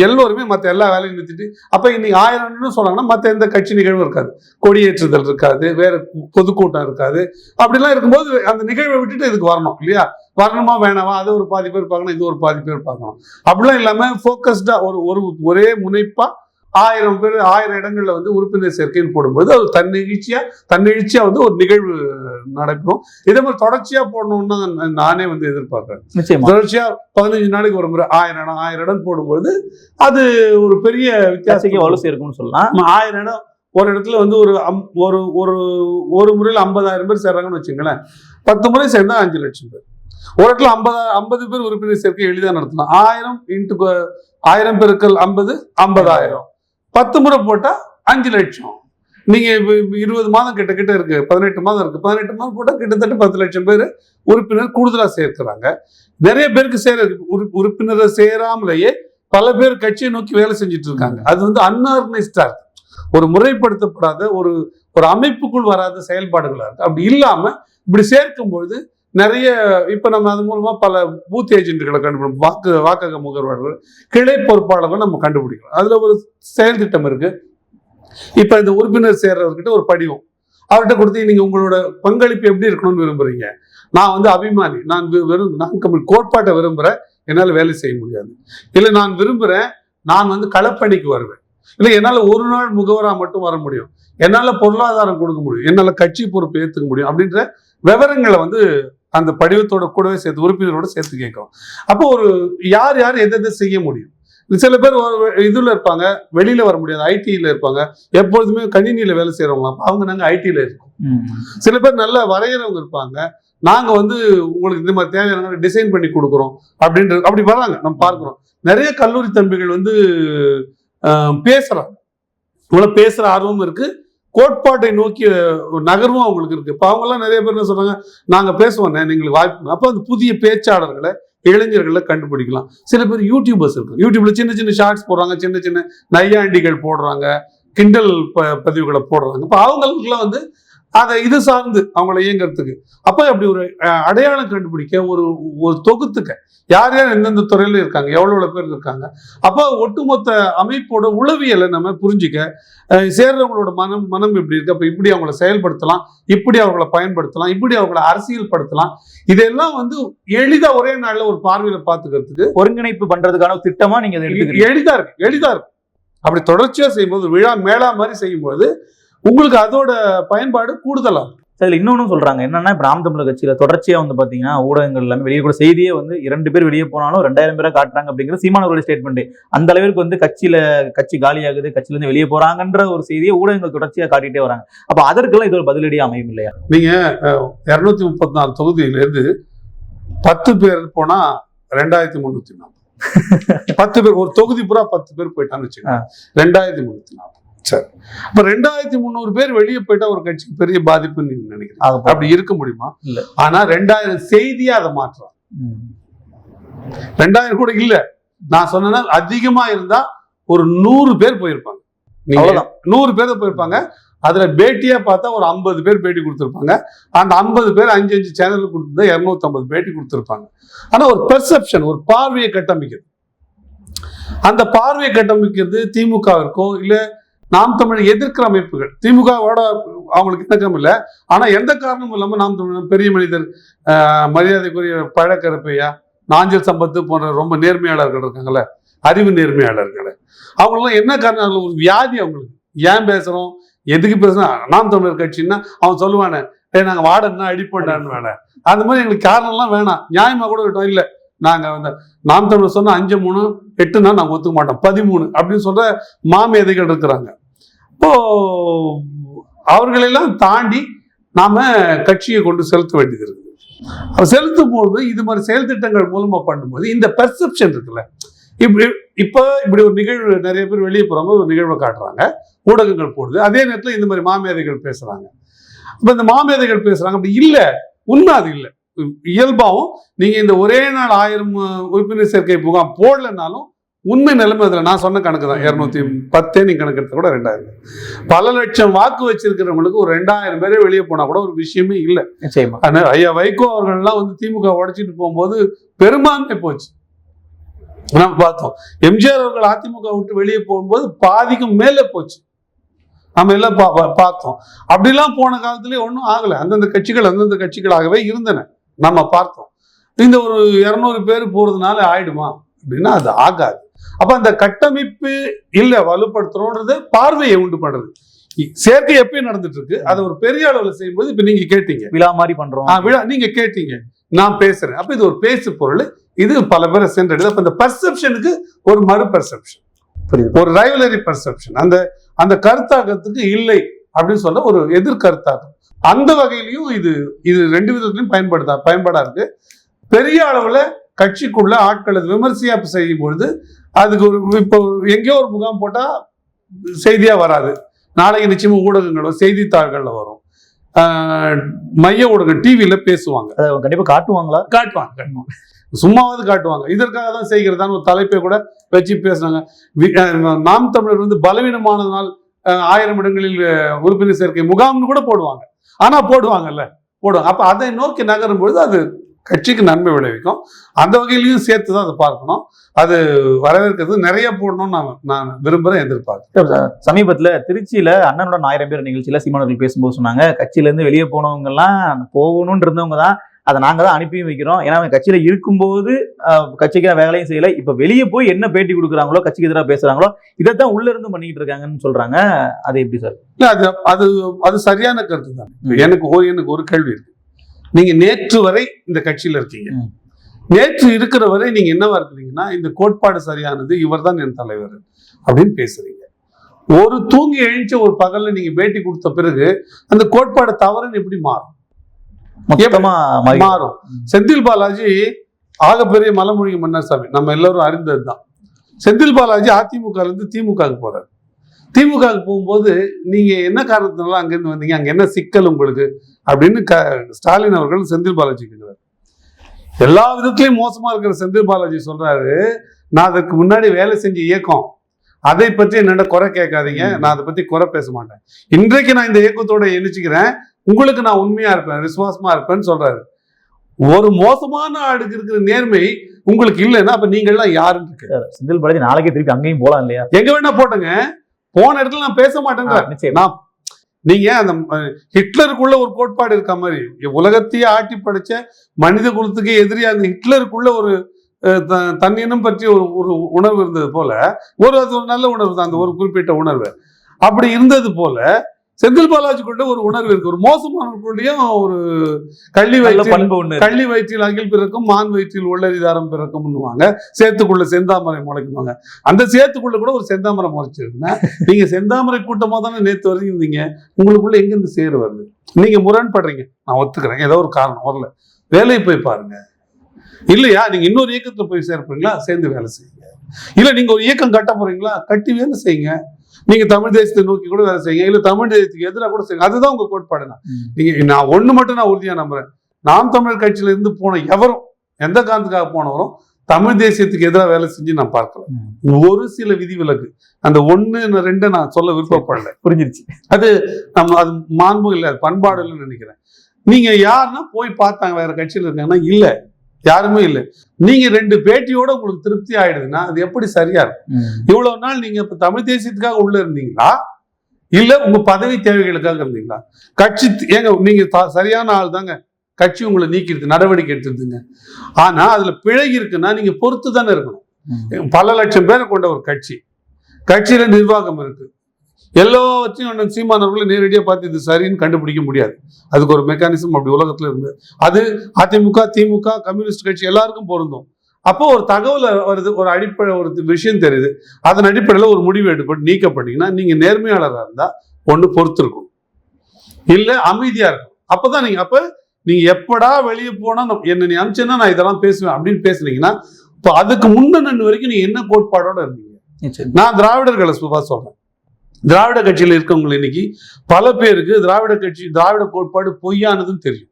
எல்லோருமே மற்ற எல்லா வேலையும் நிறுத்திட்டு அப்ப இன்னைக்கு ஆயிரம்னு சொன்னாங்கன்னா மற்ற எந்த கட்சி நிகழ்வும் இருக்காது. கொடியேற்றுதல் இருக்காது வேற பொதுக்கூட்டம் இருக்காது. அப்படிலாம் இருக்கும்போது அந்த நிகழ்வை விட்டுட்டு இதுக்கு வரணும் இல்லையா? வரணுமா வேணாமா? அது ஒரு பாதி பேர் பார்க்கணும் இது ஒரு பாதி பேர் பார்க்கணும். அப்படிலாம் இல்லாம ஃபோக்கஸ்டா ஒரு ஒரு ஒரே முனைப்பா ஆயிரம் பேர் ஆயிரம் இடங்கள்ல வந்து உறுப்பினர் சேர்க்கைன்னு போடும்போது அது தன்னெழுச்சியா தன்னெழுச்சியா வந்து ஒரு நிகழ்வு நடைபெறும் இதே மாதிரி தொடர்ச்சியா போடணும்னு நானே வந்து எதிர்பார்க்கிறேன். நிச்சயமா. தொடர்ச்சியா பதினஞ்சு நாளைக்கு ஒரு முறை ஆயிரம் இடம் ஆயிரம் இடம் போடும்போது அது ஒரு பெரிய வலு வித்தியாசம் சேர்க்கும்னு சொல்லலாம். ஆயிரம் இடம் ஒரு இடத்துல வந்து ஒரு அம்- ஒரு ஒரு ஒரு முறையில் ஐம்பதாயிரம் பேர் சேர்றாங்கன்னு வச்சுங்களேன். பத்து முறை சேர்ந்தா அஞ்சு லட்சம் பேர். ஒரு இடத்துல ஐம்பது ஐம்பது பேர் உறுப்பினர் சேர்க்கை எளிதாக நடத்தலாம் ஆயிரம் இன்ட்டு ஆயிரம் பெருக்கல் ஐம்பது ஐம்பதாயிரம். பத்து முறை போட்டா அஞ்சு லட்சம். நீங்க இருபது மாதம் கிட்ட கிட்ட இருக்கு. பதினெட்டு மாதம் இருக்கு. பதினெட்டு மாதம் போட்டால் கிட்டத்தட்ட பத்து லட்சம் பேர் உறுப்பினர் கூடுதலா சேர்க்கிறாங்க. நிறைய பேருக்கு சேர உறுப்பினரை சேராமலேயே பல பேர் கட்சியை நோக்கி வேலை செஞ்சுட்டு இருக்காங்க. அது வந்து அன்ஆர்கனைஸ்டா இருக்கு ஒரு முறைப்படுத்தப்படாத ஒரு ஒரு அமைப்புக்குள் வராத செயல்பாடுகளாக இருக்கு. அப்படி இல்லாம இப்படி சேர்க்கும் பொழுது நிறைய இப்போ நம்ம அது மூலமாக பல பூத் ஏஜென்ட்களை கண்டுபிடிக்கும் வாக்கு வாக்கக முகவர்கள் கிளை பொறுப்பாளர்கள் நம்ம கண்டுபிடிக்கிறோம் அதில் ஒரு செயல் திட்டம் இப்போ இந்த உறுப்பினர் சேர்றவர்கிட்ட ஒரு படிவம். அவர்கிட்ட கொடுத்து நீங்கள் உங்களோட பங்களிப்பு எப்படி இருக்கணும்னு விரும்புறீங்க? நான் வந்து அபிமானி. நான் வெறும் நான் கோட்பாட்டை விரும்புகிறேன் என்னால் வேலை செய்ய முடியாது. இல்லை நான் விரும்புகிறேன் நான் வந்து களப்பணிக்கு வருவேன். இல்லை என்னால் ஒரு நாள் முகவராக மட்டும் வர முடியும். என்னால் பொருளாதாரம் கொடுக்க முடியும். என்னால் கட்சி பொறுப்பு ஏற்றுக்க முடியும். அப்படின்ற விவரங்களை வந்து அந்த படிவத்தோட கூடவே சேர்த்து உறுப்பினரோட சேர்த்து கேட்கிறோம். அப்போ ஒரு யார் யார் எதை செய்ய முடியும்? சில பேர் இதுல இருப்பாங்க வெளியில வர முடியாது ஐடியில இருப்பாங்க. எப்பொழுதுமே கணினியில வேலை செய்யறவங்க அப்ப அவங்க நாங்க ஐடியில இருக்கோம். சில பேர் நல்லா வரைகிறவங்க இருப்பாங்க. நாங்க வந்து உங்களுக்கு இந்த மாதிரி தேவையான டிசைன் பண்ணி கொடுக்குறோம் அப்படின்றது அப்படி வராங்க நம்ம பார்க்கிறோம். நிறைய கல்லூரி தம்பிகள் வந்து ஆஹ், பேசுறாங்க. இவ்வளவு பேசுற ஆர்வம் இருக்கு. கோட்பாட்டை நோக்கிய ஒரு நகர்வும் அவங்களுக்கு இருக்கு. இப்போ அவங்கெல்லாம் நிறைய பேர் என்ன சொல்றாங்க? நாங்க பேசுவோம் எங்களுக்கு வாய்ப்பு அப்போ அந்த புதிய பேச்சாளர்களை இளைஞர்களை கண்டுபிடிக்கலாம். சில பேர் யூடியூபர்ஸ் இருக்கும் யூடியூப்ல சின்ன சின்ன ஷார்ட்ஸ் போடுறாங்க சின்ன சின்ன நையாண்டிகள் போடுறாங்க கிண்டல் ப- பதிவுகளை போடுறாங்க. இப்போ அவங்களுக்குலாம் வந்து அதை இது சார்ந்து அவங்கள இயங்குறதுக்கு. அப்போ அப்படி ஒரு அடையாளம் கண்டுபிடிக்க ஒரு ஒரு தொகுத்துக்க யார் யார் எந்தெந்த துறையில இருக்காங்க எவ்வளவு எவ்வளவு பேர் இருக்காங்க. அப்போ ஒட்டுமொத்த அமைப்போட உளவியலை நம்ம புரிஞ்சுக்க சேர்றவங்களோட மனம் மனம் இப்படி இருக்கு? அப்போ இப்படி அவங்கள செயல்படுத்தலாம் இப்படி அவங்கள பயன்படுத்தலாம் இப்படி அவங்கள அரசியல்படுத்தலாம். இதெல்லாம் வந்து எளிதா ஒரே நாள்ல ஒரு பார்வையில பாத்துக்கிறதுக்கு ஒருங்கிணைப்பு பண்றதுக்கான ஒரு திட்டமா நீங்க அதை எடுத்துக்கிறீங்க. எளிதா இருக்கு எளிதா இருக்கு. அப்படி தொடர்ச்சியா செய்யும்போது விழா மேளா மாதிரி செய்யும்போது உங்களுக்கு அதோட பயன்பாடு கூடுதலா இருக்கும். அதுல இன்னொன்னு சொல்றாங்க. என்னன்னா இப்ப நாம் தமிழர் கட்சியில தொடர்ச்சியா வந்து பாத்தீங்கன்னா ஊடகங்கள் எல்லாமே வெளியே கூட செய்தியே வந்து இரண்டு பேர் வெளியே போனாலும் ரெண்டாயிரம் பேரா காட்டுறாங்க அப்படிங்கிற சீமானவருடைய ஸ்டேட்மெண்ட் அந்த அளவிற்கு வந்து கட்சியில கட்சி காலியாகுது கட்சியில இருந்து வெளியே போறாங்கன்ற ஒரு செய்தியை ஊடகங்கள் தொடர்ச்சியா காட்டிட்டே வராங்க. அப்ப அதற்கெல்லாம் இது ஒரு பதிலடி அமையும் இல்லையா? நீங்க இருநூத்தி முப்பத்தி நாலு தொகுதியில இருந்து பத்து பேர் போனா ரெண்டாயிரத்தி முன்னூத்தி நாற்பது பத்து பேர் ஒரு தொகுதி பூரா பத்து பேர் போயிட்டான்னு வச்சுக்கோங்க. ரெண்டாயிரத்தி முன்னூத்தி நாற்பது சரி. அப்ப ரெண்டாயிரத்தி முந்நூறு பேர் வெளியே போயிட்டா ஒரு கட்சிக்கு பெரிய பாதிப்புன்னு நீங்க நினைக்கிறீங்க. அப்படி இருக்க முடியுமா? இல்ல. ஆனா ரெண்டாயிரம் செய்தியா அதை மாற்றலாம். ரெண்டாயிரம் கூட இல்ல. நான் சொன்னேன்னா அதிகமா இருந்தா ஒரு நூறு பேர் போயிருப்பாங்க. நூறு பேர் போயிருப்பாங்க. அதுல பேட்டியா பார்த்தா ஒரு ஐம்பது பேர் பேட்டி கொடுத்துருப்பாங்க. அந்த ஐம்பது பேர் அஞ்சு அஞ்சு சேனல் கொடுத்துருந்தா இருநூத்தி ஐம்பது பேட்டி கொடுத்துருப்பாங்க. ஆனா ஒரு பெர்செப்ஷன் ஒரு பார்வையை கட்டமைக்கிறது. அந்த பார்வையை கட்டமைக்கிறது திமுகவிற்கோ இல்ல நாம் தமிழ் எதிர்க்கிற அமைப்புகள். திமுகவோட அவங்களுக்கு இணக்கம் இல்லை. ஆனா எந்த காரணமும் இல்லாம நாம் தமிழ் பெரிய மனிதர் மரியாதைக்குரிய பழக்கருப்பையா நாஞ்சல் சம்பத்து போன்ற ரொம்ப நேர்மையாளர்கள் இருக்காங்கல்ல அறிவு நேர்மையாளர்கள். அவங்களாம் என்ன காரணம்? ஒரு வியாதி அவங்களுக்கு. ஏன் பேசுறோம்? எதுக்கு பேசுறோம்? நாம் தமிழர் கட்சின்னா அவன் சொல்லுவானே நாங்கள் வாட வாடன்னா அடிப்படான்னு வேணாம் அந்த மாதிரி எங்களுக்கு காரணம்லாம் வேணாம். நியாயமாக கூட விட்டோம் இல்லை நாங்கள் வந்து நாம் தமிழர் சொன்னால் அஞ்சு மூணு எட்டுனா நாங்கள் ஒத்துக்க மாட்டோம். பதிமூணு அப்படின்னு சொல்கிற மாமேதைகள் இருக்கிறாங்க. இப்போ அவர்களெல்லாம் தாண்டி நாம கட்சியை கொண்டு செலுத்த வேண்டியது இருக்குது. செலுத்தும் போது இது மாதிரி செயல் திட்டங்கள் மூலமா பண்ணும்போது இந்த பெர்செப்ஷன் இருக்குல்ல. இப்படி இப்போ இப்படி ஒரு நிகழ்வு நிறைய பேர் வெளியே போறாங்க ஒரு நிகழ்வை காட்டுறாங்க ஊடகங்கள் போடுது. அதே நேரத்தில் இந்த மாதிரி மாமேதைகள் பேசுறாங்க. இப்போ இந்த மாமேதைகள் பேசுறாங்க அப்படி இல்லை. உண்மை அது இல்லை. இயல்பாகவும் நீங்க இந்த ஒரே நாள் ஆயிரம் உறுப்பினர் சேர்க்கை முகாம் போடலைன்னாலும் உண்மை நிலைமை அதுல நான் சொன்ன கணக்கு தான். இருநூத்தி பத்தே நீங்க கணக்கு எடுத்தா கூட ரெண்டாயிரம். பல லட்சம் வாக்கு வச்சிருக்கிறவங்களுக்கு ஒரு ரெண்டாயிரம் பேரே வெளியே போனா கூட ஒரு விஷயமே இல்லை. நிச்சயமா. ஆனா ஐயா வைகோ அவர்கள்லாம் வந்து திமுக உடைச்சிட்டு போகும்போது பெரும்பான்மை போச்சு. நம்ம பார்த்தோம். எம்ஜிஆர் அவர்கள் அதிமுக விட்டு வெளியே போகும்போது பாதிக்கும் மேலே போச்சு. நம்ம எல்லாம் பா- பார்த்தோம். அப்படிலாம் போன காலத்திலே ஒன்றும் ஆகலை. அந்தந்த கட்சிகள் அந்தந்த கட்சிகளாகவே இருந்தன. நம்ம பார்த்தோம். இந்த ஒரு இரநூறு பேர் போறதுனால ஆயிடுமா? அப்படின்னா அது ஆகாது. அப்ப அந்த கட்டமைப்பு இல்ல வலுப்படுத்துறோன்றது பார்வையை உண்டு பண்றது சேர்க்கை எப்பயும் நடந்துட்டு இருக்கு. அதை ஒரு பெரிய அளவுல செய்யும்போது இப்ப நீங்க கேட்டீங்க. விழா மாதிரி பண்றோம். விழா நீங்க கேட்டீங்க. நான் பேசுறேன். அப்ப இது ஒரு பேசு பொருள். இது பல பேரை சென்றடையுது. அப்ப இந்த பர்செப்ஷனுக்கு ஒரு மறு பர்செப்ஷன் ஒரு ரைவலரி பர்செப்ஷன் அந்த அந்த கருத்தாக்கத்துக்கு இல்லை அப்படின்னு சொல்ல ஒரு எதிர் கருத்தாக்கம். அந்த வகையிலையும் இது இது ரெண்டு விதத்திலையும் பயன்படுத்தா பயன்பாடா இருக்கு. பெரிய அளவுல கட்சிக்குள்ள ஆட்களை விமர்சையா செய்யும் பொழுது அதுக்கு ஒரு இப்போ எங்கேயோ ஒரு முகாம் போட்டா செய்தியா வராது. நாளைக்கு நிச்சயமா ஊடகங்களோ செய்தித்தாள்கள்ல வரும். மைய ஊடகம் டிவியில பேசுவாங்க. அதை கண்டிப்பா காட்டுவாங்களா? காட்டுவாங்க காட்டுவாங்க. சும்மாவது காட்டுவாங்க. இதற்காக தான் செய்கிறதான்னு ஒரு தலைப்பை கூட வச்சு பேசுனாங்க நாம் தமிழர் வந்து பலவீனமானதனால் ஆயிரம் இடங்களில் உறுப்பினர் சேர்க்கை முகாம்னு கூட போடுவாங்க. ஆனா போடுவாங்கல்ல போடுவாங்க. அப்ப அதை நோக்கி நகரும் பொழுது அது கட்சிக்கு நன்மை விளைவிக்கும். அந்த வகையிலையும் சேர்த்து தான் அதை பார்க்கணும். அது வரவேற்கிறது நிறைய போடணும்னு நான் நான் விரும்புறேன் எதிர்பார்க்கிறேன். சமீபத்துல திருச்சியில அண்ணனுடன் ஆயிரம் பேர் நிகழ்ச்சியில சீமானவர்கள் பேசும்போது சொன்னாங்க கட்சியில இருந்து வெளியே போனவங்க எல்லாம் போகணும்னு இருந்தவங்க தான். அதை நாங்க தான் அனுப்பியும் வைக்கிறோம். ஏன்னா அவங்க கட்சியில இருக்கும்போது கட்சிக்கு வேலையும் செய்யல. இப்ப வெளியே போய் என்ன பேட்டி கொடுக்குறாங்களோ கட்சிக்கு எதிராக பேசுறாங்களோ இதைத்தான் உள்ள இருந்து பண்ணிட்டு இருக்காங்கன்னு சொல்றாங்க. அது எப்படி சார்? இல்ல, அது அது அது சரியான கருத்து தான் எனக்கு ஒரு எனக்கு ஒரு கேள்வி இருக்கு. நீங்க நேற்று வரை இந்த கட்சியில இருக்கீங்க. நேற்று இருக்கிற வரை நீங்க என்னவா இருக்கிறீங்கன்னா இந்த கோட்பாடு சரியானது இவர்தான் என் தலைவர் அப்படின்னு பேசுறீங்க. ஒரு தூங்கி எழுந்த ஒரு பகல்ல நீங்க பேட்டி கொடுத்த பிறகு அந்த கோட்பாடு தவறுன்னு எப்படி மாறும்? மாறும்? செந்தில் பாலாஜி ஆகப்பெரிய மலமொழி மன்னர் சாமி நம்ம எல்லாரும் அறிந்ததுதான். செந்தில் பாலாஜி அதிமுக இருந்து திமுகவுக்கு போறாரு. திமுகவுக்கு போகும்போது நீங்க என்ன காரணத்தினால அங்கிருந்து வந்தீங்க? அங்க என்ன சிக்கல் உங்களுக்கு? அப்படின்னு க ஸ்டாலின் அவர்கள் செந்தில் பாலாஜி கேட்கிறார். எல்லா விதத்திலையும் மோசமா இருக்கிற செந்தில் பாலாஜி சொல்றாரு நான் அதற்கு முன்னாடி வேலை செஞ்ச இயக்கம் அதை பற்றி என்னோட குறை கேட்காதீங்க. நான் அதை பத்தி குறை பேச மாட்டேன். இன்றைக்கு நான் இந்த இயக்கத்தோட இணைச்சிக்கிறேன் உங்களுக்கு நான் உண்மையா இருப்பேன் விசுவாசமா இருப்பேன்னு சொல்றாரு. ஒரு மோசமான ஆளுக்கு இருக்கிற நேர்மை உங்களுக்கு இல்லைன்னா அப்ப நீங்கள்லாம் யாருன்னு இருக்கு செந்தில் பாலாஜி நாளைக்கே திருப்பி அங்கேயும் போலாம் இல்லையா? எங்க வேணா போட்டுங்க. போன இடத்துல நான் பேச நிச்சயம். நான் நீங்க அந்த ஹிட்லருக்குள்ள ஒரு கோட்பாடு இருக்க மாதிரி. உலகத்தையே ஆட்டி படைச்ச மனித குலத்துக்கு எதிரியா அந்த ஹிட்லருக்குள்ள ஒரு அஹ், த- தன்னினம் பற்றிய ஒரு ஒரு உணர்வு இருந்தது போல. ஒரு அது ஒரு நல்ல உணர்வு தான் அந்த ஒரு குறிப்பிட்ட உணர்வு. அப்படி இருந்தது போல செந்தில் பாலாஜிக்குள்ள ஒரு உணர்வு இருக்கு. ஒரு மோசமானவர்களுடையும் ஒரு கள்ளி வயிற்றில் கள்ளி வயிற்றில் அகில் பிறக்கும் மான் வயிற்றில் உள்ளரிதாரம் பிறக்கும்னுவாங்க. சேத்துக்குள்ள செந்தாமரை முளைக்குவாங்க. அந்த சேத்துக்குள்ள கூட ஒரு செந்தாமரை முளைச்சிருக்குன்னா நீங்க செந்தாமரை கூட்டமா தானே நேத்து வரைக்கும் இருந்தீங்க உங்களுக்குள்ள எங்க இருந்து சேரு வருது? நீங்க முரண்படுறீங்க. நான் ஒத்துக்கிறேன். ஏதோ ஒரு காரணம். வரல. வேலையை போய் பாருங்க. இல்லையா? நீங்க இன்னொரு இயக்கத்துல போய் சேர்ப்பீங்களா சேர்ந்து வேலை செய்யுங்க. இல்ல நீங்க ஒரு இயக்கம் கட்ட போறீங்களா? கட்டி வேலை செய்யுங்க. நீங்க தமிழ் தேசத்தை நோக்கி கூட வேலை செய்யுங்க. இல்ல தமிழ் தேசத்துக்கு எதிராக கூட செய்யுங்க. அதுதான் உங்க கோட்பாடு ம். நீங்க நான் ஒண்ணு மட்டும் நான் உறுதியா நம்புறேன். நாம் தமிழர் கட்சியில இருந்து போன எவரும் எந்த காரணத்துக்காக போனவரும் தமிழ் தேசியத்துக்கு எதிராக வேலை செஞ்சு நான் பார்க்கல. ஒரு சில விதிவிலக்கு. அந்த ஒண்ணு ரெண்டு நான் சொல்ல விருப்பப்படல. புரிஞ்சிருச்சு. நம்ம அது மாண்பு இல்லை அது பண்பாடு இல்லைன்னு நினைக்கிறேன். நீங்க யாருன்னா போய் பார்த்தாங்க வேற கட்சியில இருக்காங்கன்னா இல்ல. யாருமே இல்லை. நீங்க ரெண்டு பேட்டியோட உங்களுக்கு திருப்தி ஆயிடுதுன்னா அது எப்படி சரியா இருக்கும். இவ்வளவு நாள் நீங்க இப்ப தமிழ் தேசியத்துக்காக உள்ள இருந்தீங்களா? இல்ல உங்க பதவி தேவைகளுக்காக இருந்தீங்களா? கட்சி ஏங்க நீங்க சரியான ஆள் தாங்க. கட்சி உங்களை நீக்கிடுது நடவடிக்கை எடுத்துருதுங்க ஆனா அதுல பிழை இருக்குன்னா நீங்க பொறுத்து தானே இருக்கணும். பல லட்சம் பேரை கொண்ட ஒரு கட்சி. கட்சியில நிர்வாகம் இருக்கு. எல்லாவற்றையும் அண்ணன் சீமானவர்களை நேரடியா பார்த்து இது சரின்னு கண்டுபிடிக்க முடியாது. அதுக்கு ஒரு மெக்கானிசம் அப்படி உலகத்துல இருந்து. அது அதிமுக திமுக கம்யூனிஸ்ட் கட்சி எல்லாருக்கும் பொருந்தும். அப்போ ஒரு தகவல் வருது ஒரு அடிப்படை ஒரு விஷயம் தெரியுது. அதன் அடிப்படையில் ஒரு முடிவு எடுப்பட்டு நீக்கப்பட்டீங்கன்னா நீங்க நேர்மையாளராக இருந்தா ஒண்ணு பொறுத்து இருக்கும் இல்ல அமைதியா இருக்கும். அப்பதான் நீங்க அப்ப நீங்க எப்படா வெளியே போனா நான் என்ன நீ அனுப்பிச்சேன்னா நான் இதெல்லாம் பேசுவேன் அப்படின்னு பேசுனீங்கன்னா இப்போ அதுக்கு முன்ன வரைக்கும் நீங்க என்ன கோட்பாடோட இருந்தீங்க. நான் திராவிடர்களை சுபா சொல்றேன். திராவிட கட்சியில் இருக்கவங்க இன்னைக்கு பல பேருக்கு திராவிட கட்சி திராவிட கோட்பாடு பொய்யானதுன்னு தெரியும்.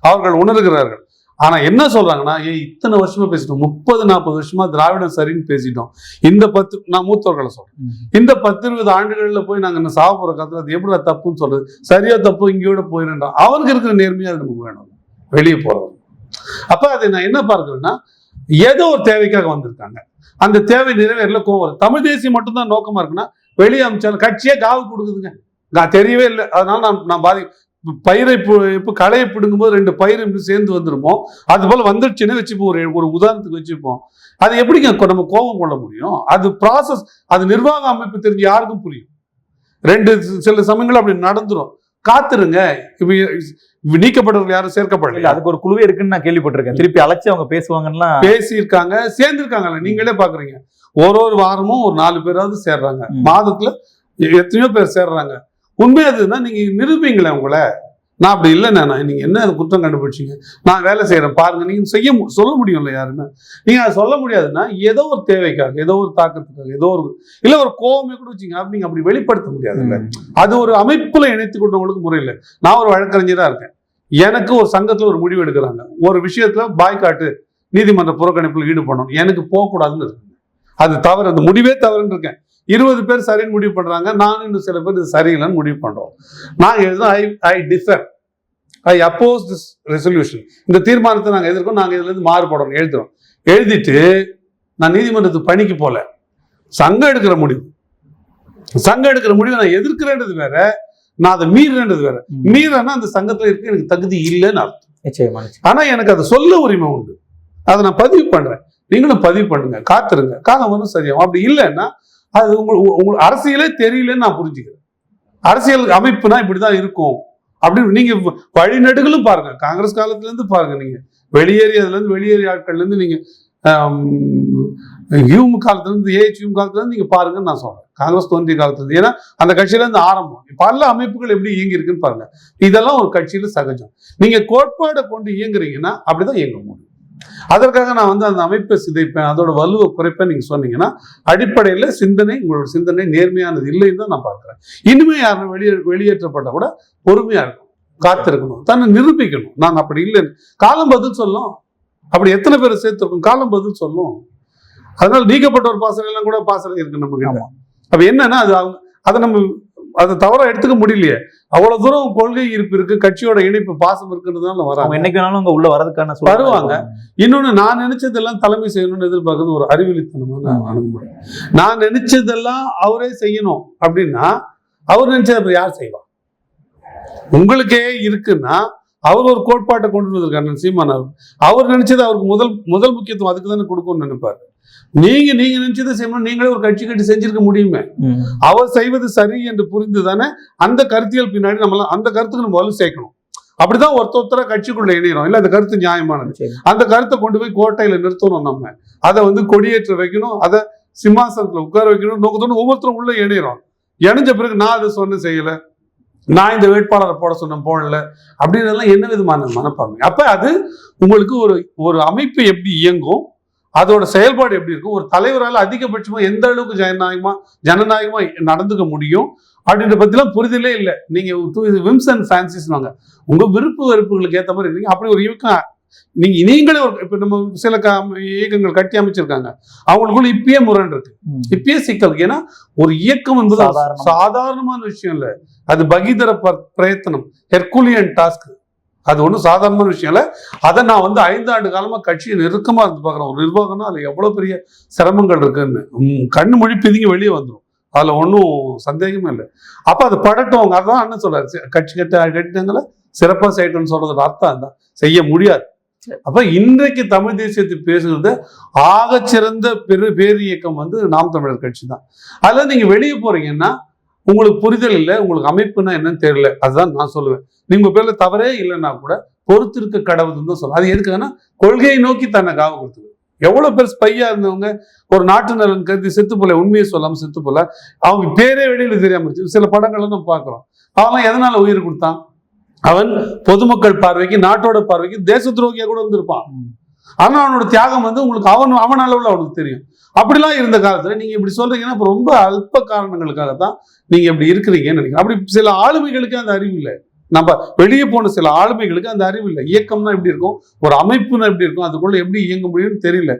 அவர்கள் உணர்கிறார்கள். ஆனா என்ன சொல்றாங்கன்னா ஏய் இத்தனை வருஷமா பேசிட்டோம். முப்பது நாற்பது வருஷமா திராவிடம் சரின்னு பேசிட்டோம். இந்த பத்து நான் மூத்தவர்களை சொல்றேன். இந்த பத்து இருபது ஆண்டுகள்ல போய் நாங்க என்ன சாவ போற காலத்துல அது எப்படி தப்புன்னு சொல்றது? சரியா தப்பு இங்கேயோட போயிடுறான் அவருக்கு இருக்கிற நேர்மையா அது நமக்கு வேணும். வெளியே போறவங்க. அப்ப அதை நான் என்ன பார்க்கிறேன்னா ஏதோ ஒரு தேவைக்காக வந்திருக்காங்க. அந்த தேவை நிறைவேறல கோவம். தமிழ் தேசியம் மட்டும்தான் நோக்கமா இருக்குன்னா வெளியே அமைச்சாலும் கட்சியே காவு கொடுக்குதுங்க. நான் தெரியவே இல்லை. அதனால நான் நான் பாதி பயிரை இப்போ களையை பிடுங்கும்போது ரெண்டு பயிர் இப்படி சேர்ந்து வந்துருமோ? அது போல வந்துடுச்சுன்னு வச்சுப்போம். ஒரு ஒரு உதாரணத்துக்கு வச்சுப்போம். அது எப்படிங்க நம்ம கோபம் கொள்ள முடியும்? அது ப்ராசஸ் அது நிர்வாக அமைப்பு தெரிஞ்சு யாருக்கும் புரியும். ரெண்டு சில சமயங்கள் அப்படி நடந்துரும். காத்துருங்க. நீக்கப்பட்டவர்கள் யாரும் சேர்க்கப்படல அதுக்கு ஒரு குழுவே இருக்குன்னு நான் கேள்விப்பட்டிருக்கேன். திருப்பி அழைச்சு அவங்க பேசுவாங்கன்னா பேசியிருக்காங்க சேர்ந்திருக்காங்கல்ல. நீங்களே பாக்குறீங்க. ஒரு ஒரு வாரமும் ஒரு நாலு பேராவது சேர்றாங்க. மாதத்துல எத்தனையோ பேர் சேர்றாங்க. உண்மை அதுன்னா நீங்க நிரூபிங்களேன் உங்களை. நான் அப்படி இல்லைண்ணே நான்? நீங்க என்ன குற்றம் கண்டுபிடிச்சீங்க? நான் வேலை செய்யறேன். பாருங்க நீங்க செய்ய சொல்ல முடியும்ல யாருமே? நீங்க அதை சொல்ல முடியாதுன்னா ஏதோ ஒரு தேவைக்காக ஏதோ ஒரு தாக்கத்துக்காக ஏதோ ஒரு இல்ல ஒரு கோவமே கூட வச்சுங்க அப்படி நீங்க அப்படி வெளிப்படுத்த முடியாதுல்ல அது ஒரு அமைப்புல இணைத்து கொண்டவங்களுக்கு முறையில் நான் ஒரு வழக்கறிஞரா இருக்கேன். எனக்கு ஒரு சங்கத்துல ஒரு முடிவு எடுக்கிறாங்க. ஒரு விஷயத்துல பாய்காட்டு நீதிமன்ற புறக்கணிப்புல ஈடுபடணும். எனக்கு போகக்கூடாதுன்னு இருக்கு அது தவறு. அந்த முடிவே தவறுன்னு இருக்கேன். இருபது பேர் சரின்னு முடிவு பண்றாங்க நானும் இன்னும் சில பேர் இது சரியில்லைன்னு முடிவு பண்றோம். நாங்க எழுதும் I I differ I oppose this resolution இந்த தீர்மானத்தை நாங்க எதிர்க்கோம் நாங்க இதுல இருந்து மாறுபடணும் எழுதுறோம். எழுதிட்டு நான் நீதிமன்றத்துக்கு பணிக்கு போல சங்கம் எடுக்கிற முடிவு. சங்கம் எடுக்கிற முடிவை நான் எதிர்க்கிறேன்றது வேற நான் அதை மீறுறேன்றது வேற. மீறனா அந்த சங்கத்துல இருக்க எனக்கு தகுதி இல்லைன்னு அர்த்தம். ஆனா எனக்கு அதை சொல்ல உரிமை உண்டு. அதை நான் பதிவு பண்றேன். நீங்களும் பதிவு பண்ணுங்க காத்துருங்க. காலம் வரும் சரியாகும். அப்படி இல்லைன்னா அது உங்களுக்கு உங்களுக்கு அரசியலே தெரியலன்னு நான் புரிஞ்சுக்கிறேன். அரசியல் அமைப்புனா இப்படிதான் இருக்கும். அப்படின்னு நீங்க வழிநடுகளும் பாருங்க. காங்கிரஸ் காலத்துல இருந்து பாருங்க நீங்க. வெளியேறியதுல இருந்து வெளியேறிய ஆட்கள்ல இருந்து நீங்க யூம் காலத்துல இருந்து ஏஹெச்யூம் காலத்துல இருந்து நீங்க பாருங்கன்னு நான் சொல்றேன். காங்கிரஸ் தோன்றிய காலத்துல இருந்து ஏன்னா அந்த கட்சியில இருந்து ஆரம்பம் பல அமைப்புகள் எப்படி இயங்கி இருக்குன்னு பாருங்க. இதெல்லாம் ஒரு கட்சியில சகஜம். நீங்க கோட்பாடை கொண்டு இயங்குறீங்கன்னா அப்படிதான் இயங்க முடியும். அதற்காக நான் வந்து அந்த அமைப்பை சிதைப்பேன் அதோட வலுவை குறைப்பேன் நீங்க சொன்னீங்கன்னா அடிப்படையில சிந்தனை உங்களோட சிந்தனை நேர்மையானது இல்லைன்னு தான் நான் பார்க்கிறேன். இனிமே யாரும் வெளியே வெளியேற்றப்பட்டா கூட பொறுமையா இருக்கணும் காத்திருக்கணும் தன்னை நிரூபிக்கணும். நான் அப்படி இல்லைன்னு. காலம் பதில் சொல்லும். அப்படி எத்தனை பேர் சேர்த்திருக்கும்? காலம் பதில் சொல்லும். அதனால நீக்கப்பட்ட ஒரு பாசனம் எல்லாம் கூட பாசனம் இருக்கு நம்ம. அப்ப என்னன்னா அது அதை நம்ம அதை தவறா எடுத்துக்க முடியலையே. அவ்வளவு தூரம் கொள்கை இருப்பு இருக்கு கட்சியோட இணைப்பு பாசம் இருக்குன்றதுனால அவங்க வராங்க. என்னைக்கு வேணாலும் அங்க உள்ள வரதுக்கான வருவாங்க. இன்னொன்னு நான் நினைச்சதெல்லாம் தலைமை செய்யணும்னு எதிர்பார்க்கறது ஒரு அறிவிலித்தனமான அணுகுமுறை. நான் நினைச்சதெல்லாம் அவரே செய்யணும் அப்படின்னா அவர் நினைச்சது யார் செய்வா? உங்களுக்கே இருக்குன்னா அவர் ஒரு கோட்பாட்டை கொண்டு வந்திருக்காரு சீமான் அவர். அவர் நினைச்சது அவருக்கு முதல் முதல் முக்கியத்துவம் அதுக்கு தானே கொடுக்கணும்னு நினைப்பாரு. நீங்க நீங்க நினைச்சதை செய்யணும் நீங்களே ஒரு கட்சி கட்டி செஞ்சிருக்க முடியுமே. அவர் செய்வது சரி என்று புரிந்து தானே அந்த கருத்தியல் பின்னாடி நம்மளாம் அந்த கருத்துக்கு நம்ம வலு சேர்க்கணும். அப்படிதான் ஒருத்த ஒருத்தர கட்சிக்குள்ள இணைகிறோம் இல்ல அந்த கருத்து நியாயமானது. அந்த கருத்தை கொண்டு போய் கோட்டையில நிறுத்தணும் நம்ம. அதை வந்து கொடியேற்ற வைக்கணும். அதை சிம்மாசனத்துல உட்கார வைக்கணும். நோக்கத்தோடு ஒவ்வொருத்தரும் உள்ள இணைகிறோம் இணைஞ்ச பிறகு நான் அதை சொன்னேன் செய்யல. நான் இந்த வேட்பாளரை போட சொன்னேன் போடல. அப்படின்றதெல்லாம் என்ன விதமான மனப்பான்மை? அப்ப அது உங்களுக்கு ஒரு ஒரு அமைப்பு எப்படி இயங்கும்? அதோட செயல்பாடு எப்படி இருக்கும்? ஒரு தலைவரால் அதிகபட்சமா எந்த அளவுக்கு ஜனநாயகமா ஜனநாயகமா நடந்துக்க முடியும்? அப்படின்ற பத்திலாம் புரிதலே இல்லை. நீங்க விம்ஸ் அண்ட் ஃபேன்சிஸ்வாங்க உங்க விருப்பு வெறுப்புகளுக்கு ஏத்த மாதிரி இருக்கீங்க. அப்படி ஒரு இயக்கம் நீங்க நீங்களே ஒரு இப்ப நம்ம சில இயக்கங்கள் கட்டி அமைச்சிருக்காங்க. அவங்களுக்குள்ள இப்பயே முரண் இருக்கு. இப்பயே சிக்கல். ஏன்னா ஒரு இயக்கம் என்பது சாதாரணமா. சாதாரணமான விஷயம் இல்ல. அது பகீதர பிரயத்தனம். Herculean task. அது ஒன்றும் சாதாரணமான விஷயம் இல்ல. அதை நான் வந்து ஐந்து ஆண்டு காலமா கட்சியை நெருக்கமா இருந்து பார்க்குறேன். ஒரு நிர்வாகம்னா அதுல எவ்வளவு பெரிய சிரமங்கள் இருக்குன்னு. ம், கண்ணு மொழி பிதுங்கி வெளியே வந்துடும் அதுல ஒன்றும் சந்தேகமே இல்லை. அப்ப அது படட்டும் அவங்க அதான் அண்ணன் சொல்றாரு. சி- கட்சி கட்ட கட்டினங்களை சிறப்பா செய்யட்டும்னு சொல்றதோட அர்த்தம் அதான். செய்ய முடியாது. அப்ப இன்றைக்கு தமிழ் தேசியத்தை பேசுகிறது ஆகச்சிறந்த பெரு பேர் இயக்கம் வந்து நாம் தமிழர் கட்சி தான். அதுல நீங்க வெளியே போறீங்கன்னா உங்களுக்கு புரிதல் இல்லை உங்களுக்கு அமைப்புனா என்னன்னு தெரியல. அதுதான் நான் சொல்லுவேன். நீங்க பேர்ல தவறே இல்லைன்னா கூட பொறுத்திருக்க கடவுள்னு தான் சொல்லலாம் அது எதுக்குன்னா கொள்கையை நோக்கி தன்னை காவ கொடுத்துக்கு எவ்வளவு பேர் ஸ்பையா இருந்தவங்க ஒரு நாட்டு நலன் கருதி செத்து போல உண்மையை சொல்லாம செத்து போல அவங்க பேரே வெளியில தெரியாம இருந்துச்சு. சில படங்களை நம்ம பாக்குறோம் அவன் எதனால உயிர் கொடுத்தான்? அவன் பொதுமக்கள் பார்வைக்கு நாட்டோட பார்வைக்கு தேச துரோகியா கூட இருந்திருப்பான் ஆனால் அவனோட தியாகம் வந்து உங்களுக்கு அவன் அவன் அளவில் அவனுக்கு தெரியும். அப்படிலாம் இருந்த காலத்தில் நீங்கள் இப்படி சொல்றீங்கன்னா இப்போ ரொம்ப அல்ப காரணங்களுக்காக தான் நீங்கள் இப்படி இருக்கிறீங்கன்னு நினைக்கிறேன். அப்படி சில ஆளுமைகளுக்கு அந்த அறிவு இல்லை. நம்ம வெளியே போன சில ஆளுமைகளுக்கு அந்த அறிவு இல்லை. இயக்கம்னா எப்படி இருக்கும்? ஒரு அமைப்புனா எப்படி இருக்கும்? அதுக்குள்ள எப்படி இயங்க முடியும்னு தெரியல.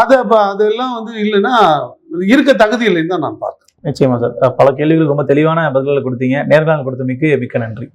அதை அப்போ அதெல்லாம் வந்து இல்லைன்னா இருக்க தகுதி இல்லைன்னு தான் நான் பார்க்குறேன். நிச்சயமா சார். பல கேள்விகளுக்கு ரொம்ப தெளிவான பதில்களை கொடுத்தீங்க. நேர்காணல் கொடுத்தமைக்கு மிக்க நன்றி.